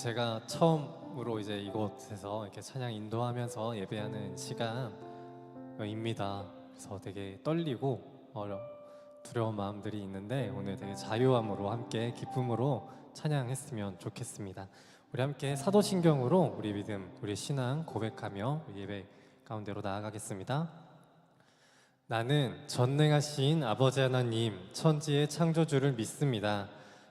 제가 처음으로 이제 이곳에서 이렇게 찬양 인도하면서 예배하는 시간입니다. 그래서 되게 떨리고 어려 두려운 마음들이 있는데 오늘 되게 자유함으로 함께 기쁨으로 찬양했으면 좋겠습니다. 우리 함께 사도신경으로 우리 믿음, 우리 신앙 고백하며 예배 가운데로 나아가겠습니다. 나는 전능하신 아버지 하나님 천지의 창조주를 믿습니다.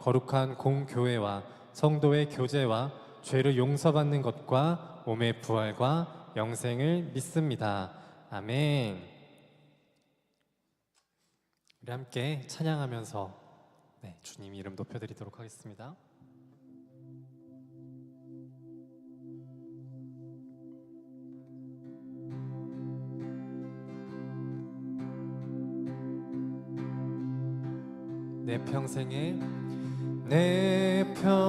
거룩한 공교회와 성도의 교제와 죄를 용서받는 것과 몸의 부활과 영생을 믿습니다. 아멘. 우리 함께 찬양하면서 네, 주님 이름 높여드리도록 하겠습니다. 내 평생에 내평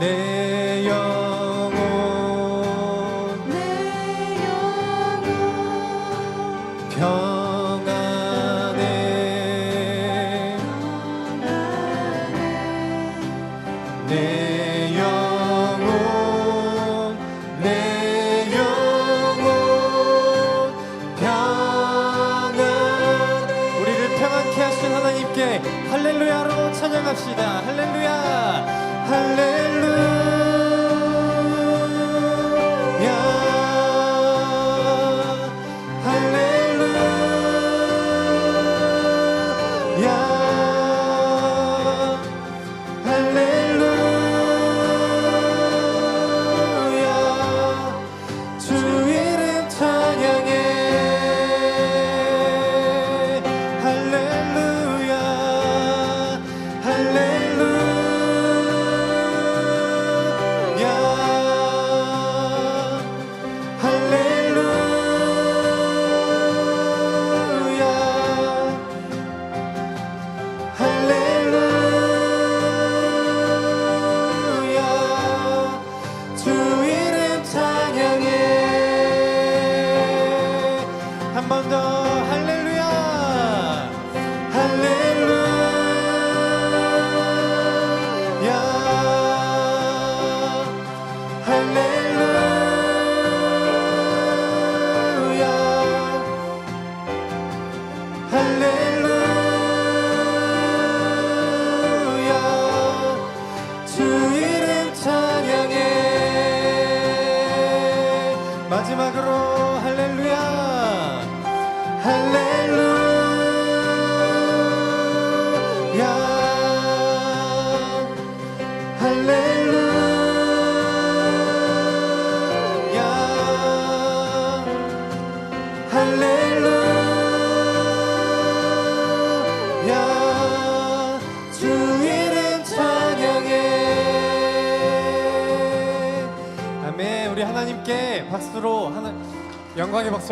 내 마지막으로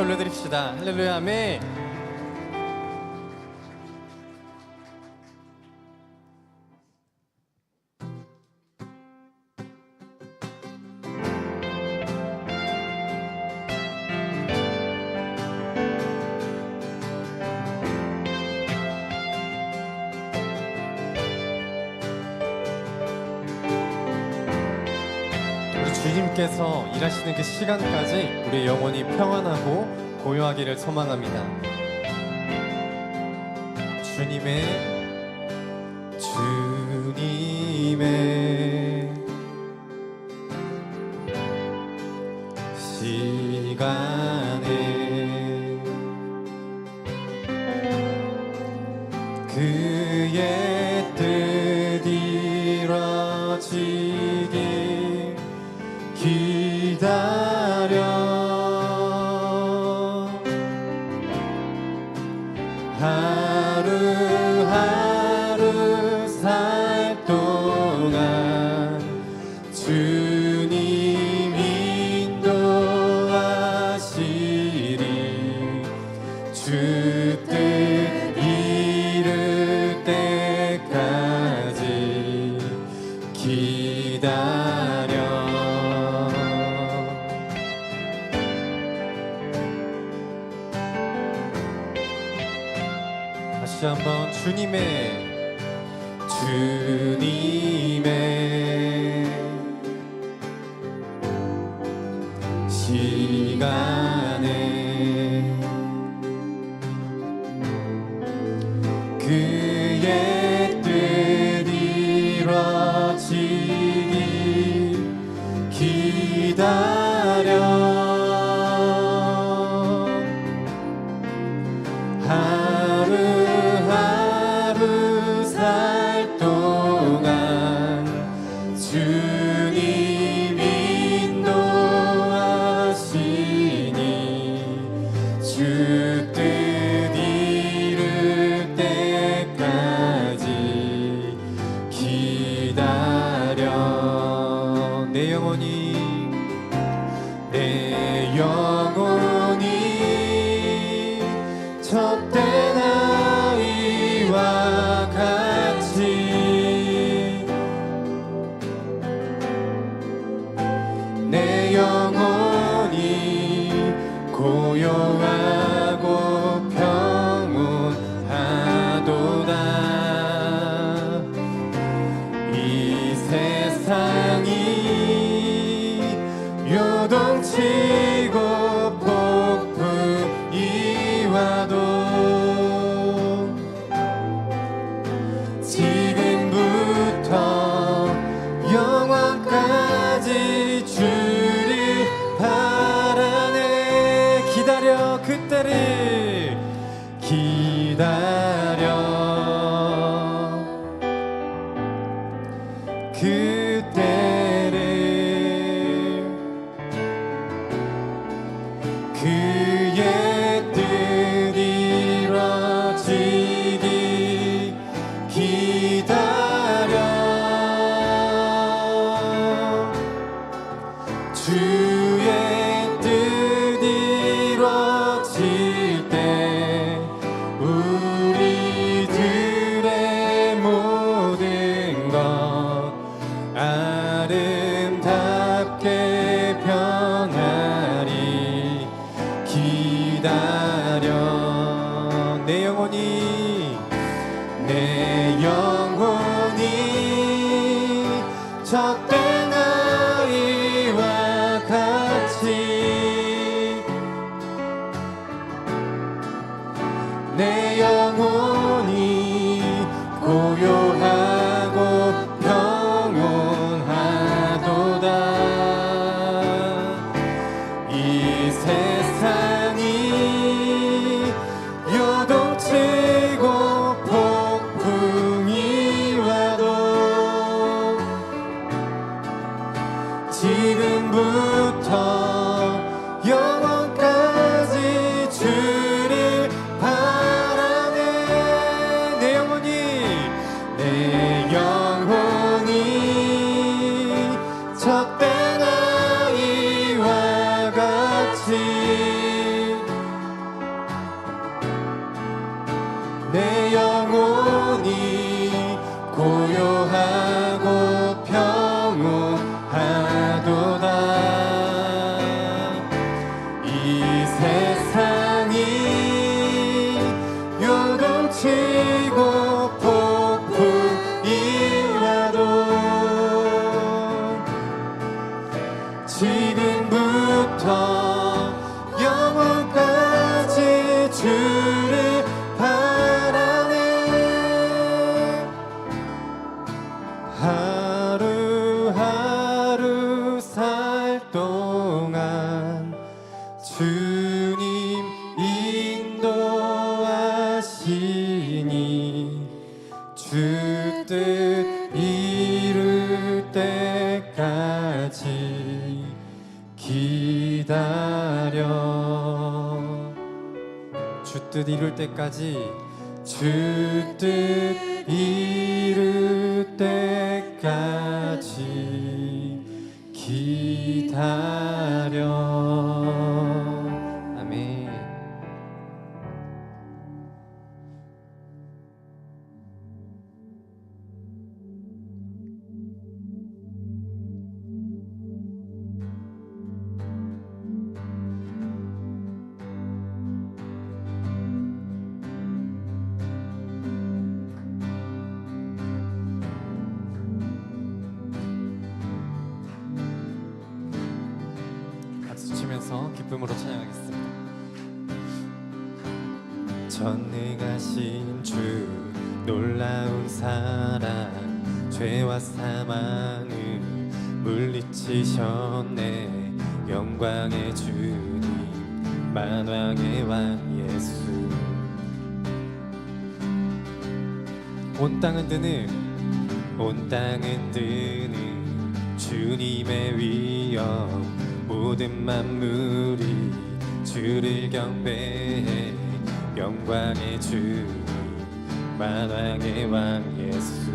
올려드립시다. 할렐루야, 아멘. 주님께서 일하시는 그 시간까지 우리 영혼이 평안하고 고요하기를 소망합니다. 주님의 through. 요동치고 이룰 때까지 주 뜻 기쁨으로 찬양하겠습니다. 전능하신 주 놀라운 사랑 죄와 사망을 물리치셨네. 영광의 주님 만왕의 왕 예수. 온 땅은 드는 온 땅은 드는 주님의 위엄. 모든 만물이 주를 경배해 영광의 주 만왕의 왕 예수.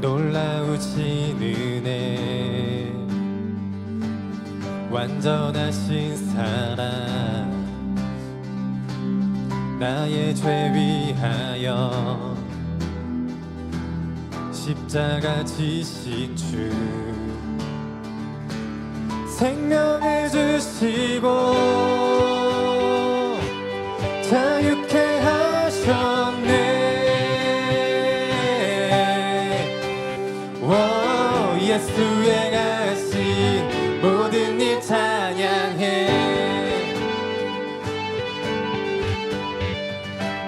놀라우신 은혜 완전하신 사랑. 나의 죄 위하여 십자가 지신 주. 생명을 주시고 자유케 하셨네 워 예수의 가신 모든 일 찬양해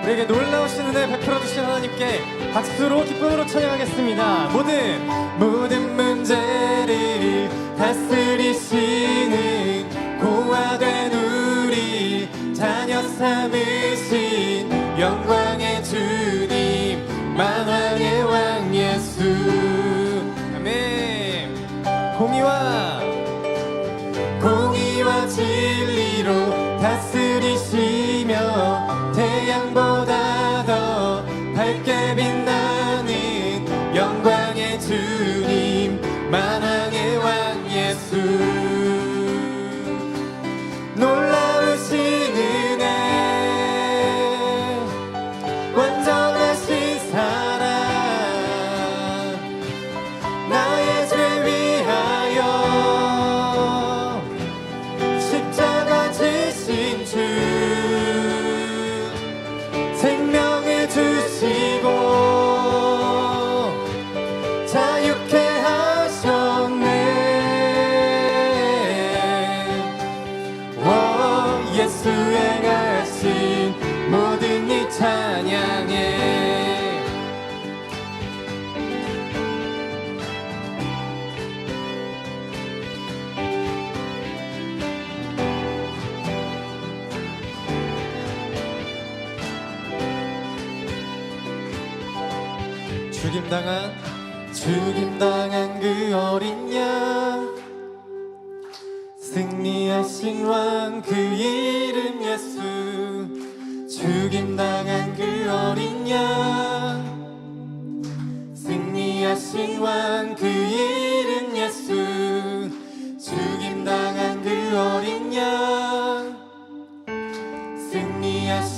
우리에게 놀라우신 은혜 베풀어 주신 하나님께 박수로 기쁨으로 찬양하겠습니다. 모든 모든 문제를 다스리시는 고아된 우리 자녀 삼으신 영광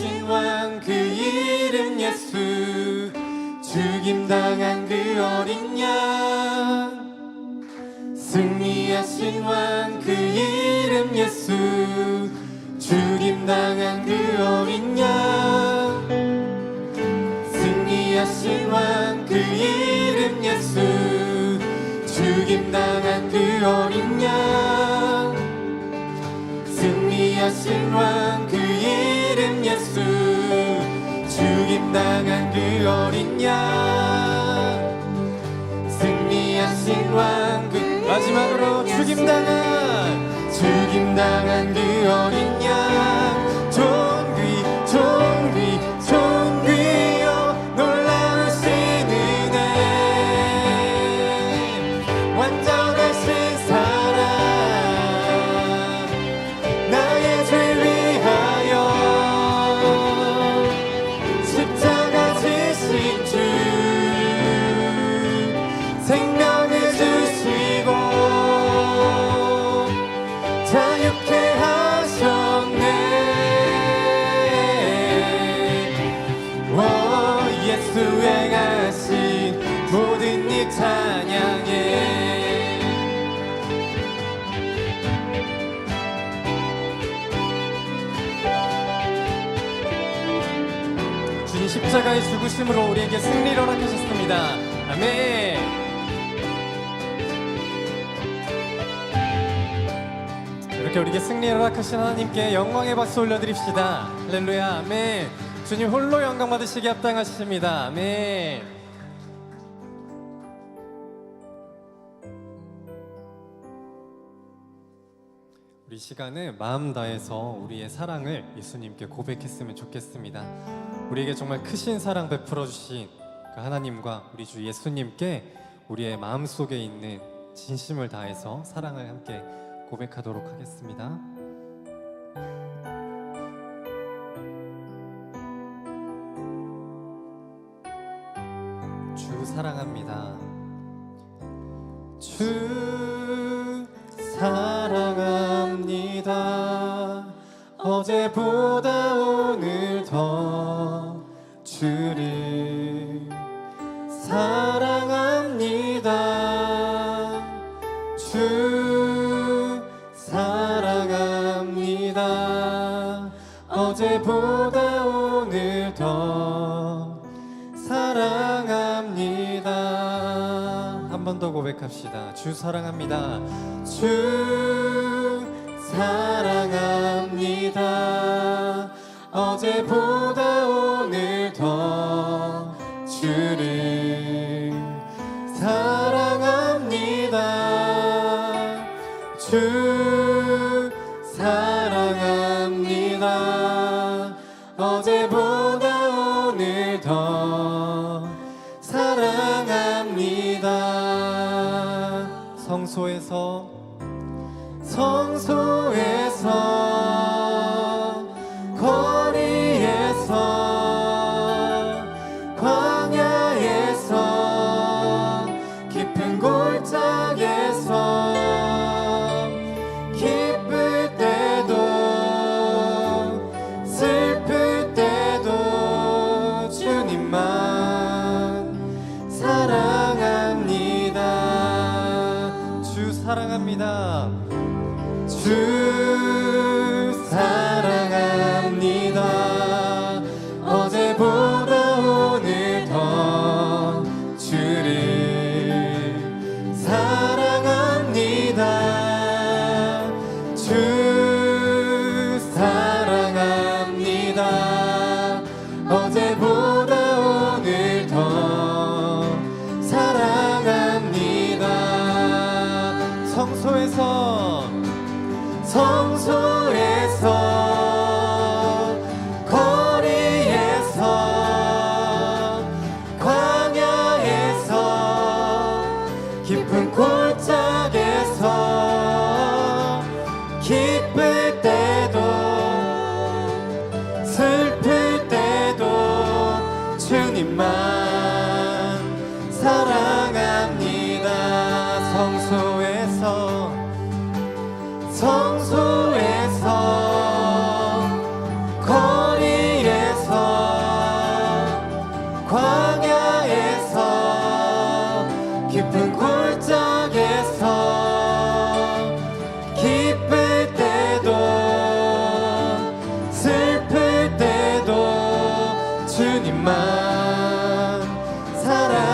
승리하신 왕 그 이름 예수 죽임당한 그 어린 양. 승리하신 왕 그 이름 예수 죽임당한 그 어린 양. 승리하신 왕 그 이름 예수 죽임당한 그 어린 양. 승리하신 왕그 예수 죽임 당한 그 어린 양. 승리하신 왕그 마지막으로 죽임 당한 죽임 당한 그 어린 양 죽으심으로 우리에게 승리를 허락하셨습니다. 아멘. 이렇게 우리에게 승리를 허락하신 하나님께 영광의 박수 올려드립시다. 할렐루야. 아멘. 주님 홀로 영광 받으시기 합당하십니다. 아멘. 시간에 마음 다해서 우리의 사랑을 예수님께 고백했으면 좋겠습니다. 우리에게 정말 크신 사랑 베풀어 주신 그 하나님과 우리 주 예수님께 우리의 마음 속에 있는 진심을 다해서 사랑을 함께 고백하도록 하겠습니다. 주 사랑합니다. 주 사랑합니다. 나이다. 어제보다 오늘 더 주를 사랑합니다. 주 사랑합니다. 어제보다 오늘 더 사랑합니다. 한 번 더 고백합시다. 주 사랑합니다. 주 사랑합니다. 어제보다 성소에서 성소에서. 사랑.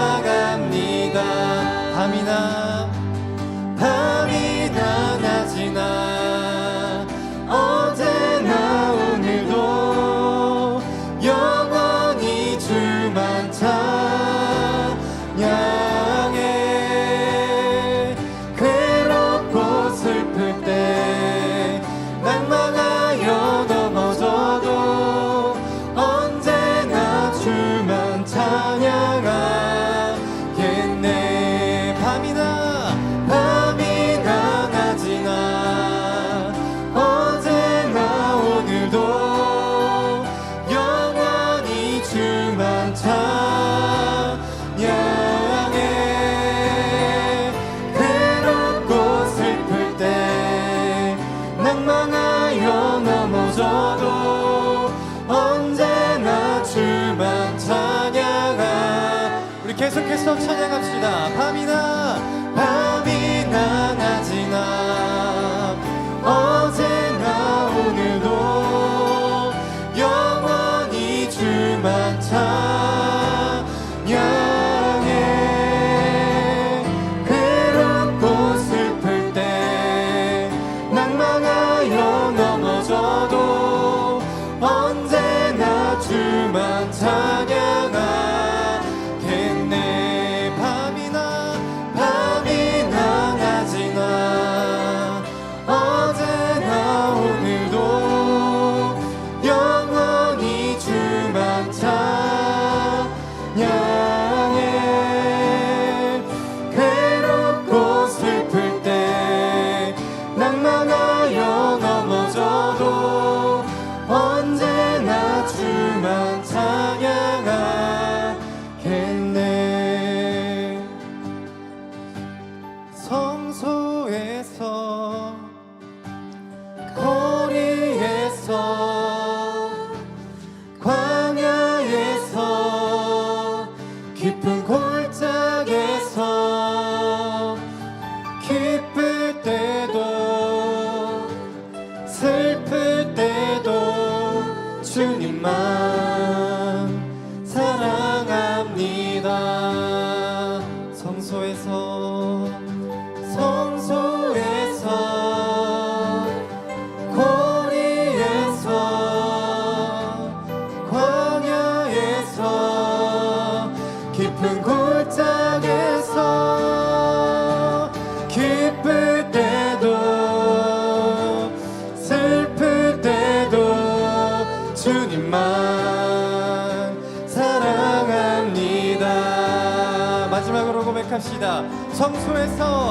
성소에서 성소에서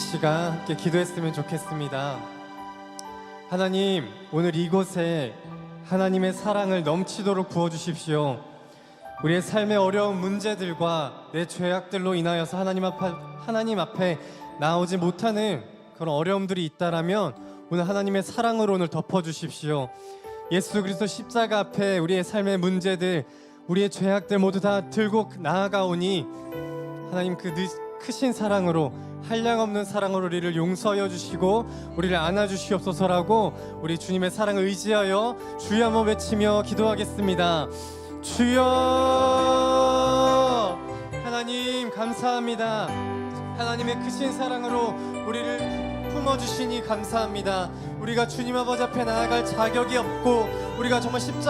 시가 함께 기도했으면 좋겠습니다 하나님, 오늘 이곳에 하나님의 사랑을 넘치도록 부어주십시오. 우리의 삶의 어려운 문제들과 내 죄악들로 인하여서 하나님 앞에, 하나님 앞에 나오지 못하는 그런 어려움들이 있다라면 오늘 하나님의 사랑으로 오늘 덮어주십시오. 예수 그리스도 십자가 앞에 우리의 삶의 문제들, 우리의 죄악들 모두 다 들고 나아가오니 하나님 그 느- 크신 사랑으로 한량없는 사랑으로 우리를 용서하여 주시고 우리를 안아 주시옵소서라고 우리 주님의 사랑을 의지하여 주여 한번 외치며 기도하겠습니다. 주여 하나님 감사합니다. 하나님의 크신 사랑으로 우리를 품어 주시니 감사합니다. 우리가 주님 아버지 앞에 나아갈 자격이 없고 우리가 정말 십자